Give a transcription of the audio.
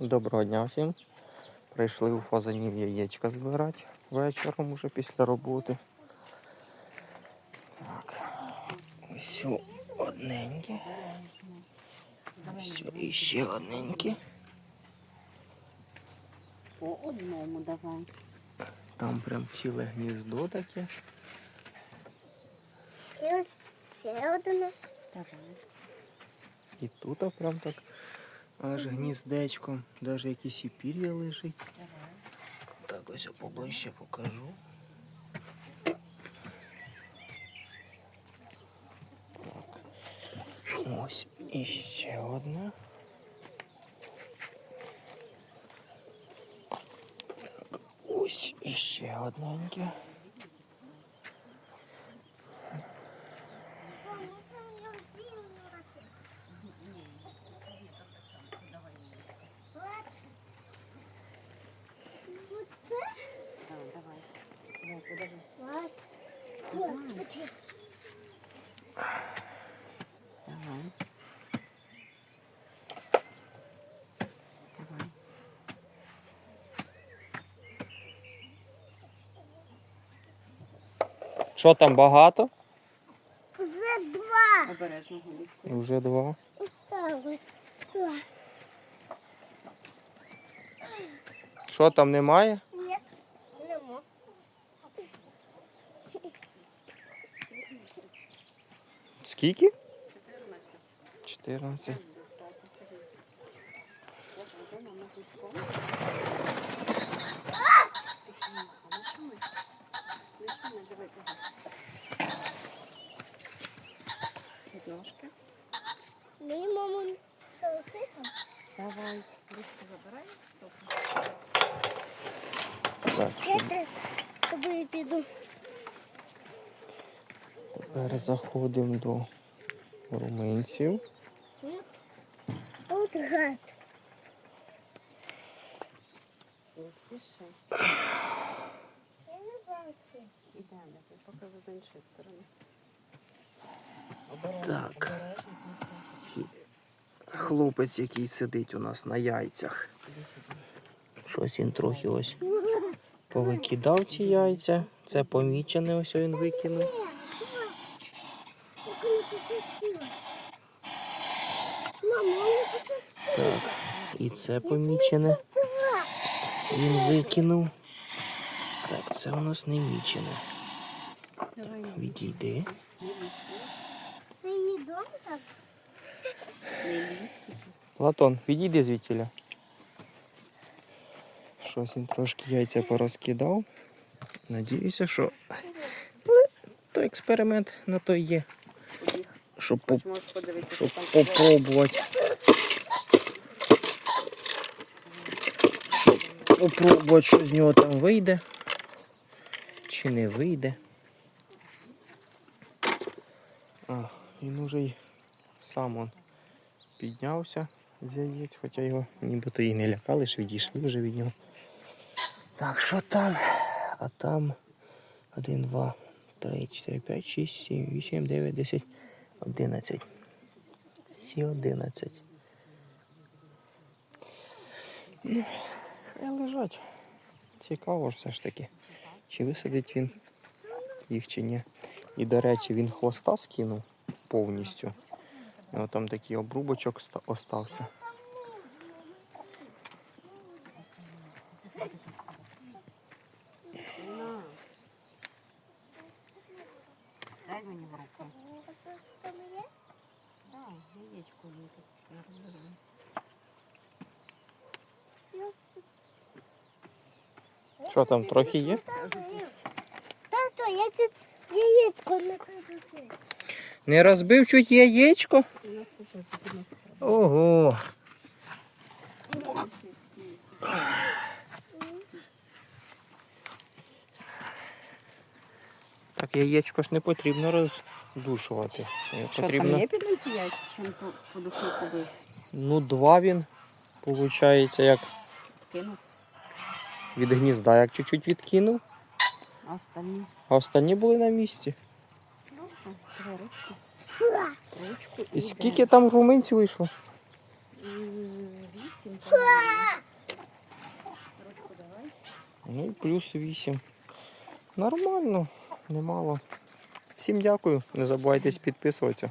Доброго дня всім. Прийшли у фазанів яєчка збирати вечором уже після роботи. Так. Ось одненьке. Ось іще одненьке. По одному давай. Там прям ціле гніздо таке. І ось ще. Давай. І тут прям так аж гніздечко. Навіть якісь і пір'я лежить. Так, ось я поближче покажу. Так. Ось іще одна. Так, ось іще одненьке. Так, давай. Давай, подожди. Вот. Давай. Давай. Що там багато? Вже два. Обережно голівку. Вже два. Осталось. Два. Що там немає? Ні, нема. Скільки? 14. Ножки. Мій маму. Давай. Ручку забирай. Так, Я ще з тобою піду. Тепер заходимо до руминців. От гад. Не спіши. Я не бачу. Ідемо, тобі покажу з іншої сторони. Так. Ці... Хлопець, який сидить у нас на яйцях. Щось він трохи ось повикидав ці яйця. Це помічене, ось він викинув. Як не попросила. Мама, я попросила. Так. І це помічене. Він викинув. Так, це у нас не мічене. Давай. Відійди. Це її дом так? Платон, відійди звідтіля. Щось він трошки яйця порозкидав. Надіюся, що той експеримент на то є. Щоб, поп- подивитися, щоб попробувати. Щоб попробувати, що з нього там вийде. Чи не вийде. А, він уже й сам он піднявся з яєць, хоча його нібито і не лякали, ж відійшли вже від нього. Так, що там? А там 1, 2, 3, 4, 5, 6, 7, 8, 9, 10, 11. Всі 11. Ну, хай лежать. Цікаво ж все ж таки. Чи висадить він їх чи ні. І, до речі, він хвоста скинув повністю. Ну, там такий обрубочок остався. На. Дай мені в руку. Так, яєчко є тут. Я розберу. Що там, трохи є? Тато, я тут яєчко не кажу. Не розбив чуть яєчко? Ого. Так, яєчко ж не потрібно роздушувати. Що, потрібно... там є піднуті яйця, чи він по, по душу побив? Ну, два він, виходить, як Кинув, від гнізда, як чуть-чуть відкинув, а останні? а останні були на місці. Ну, ручку. Ручку І скільки там руминців вийшло? Вісім. Ручку давай. Ну і плюс 8. Нормально, немало. Всім дякую. Не забувайте підписуватися.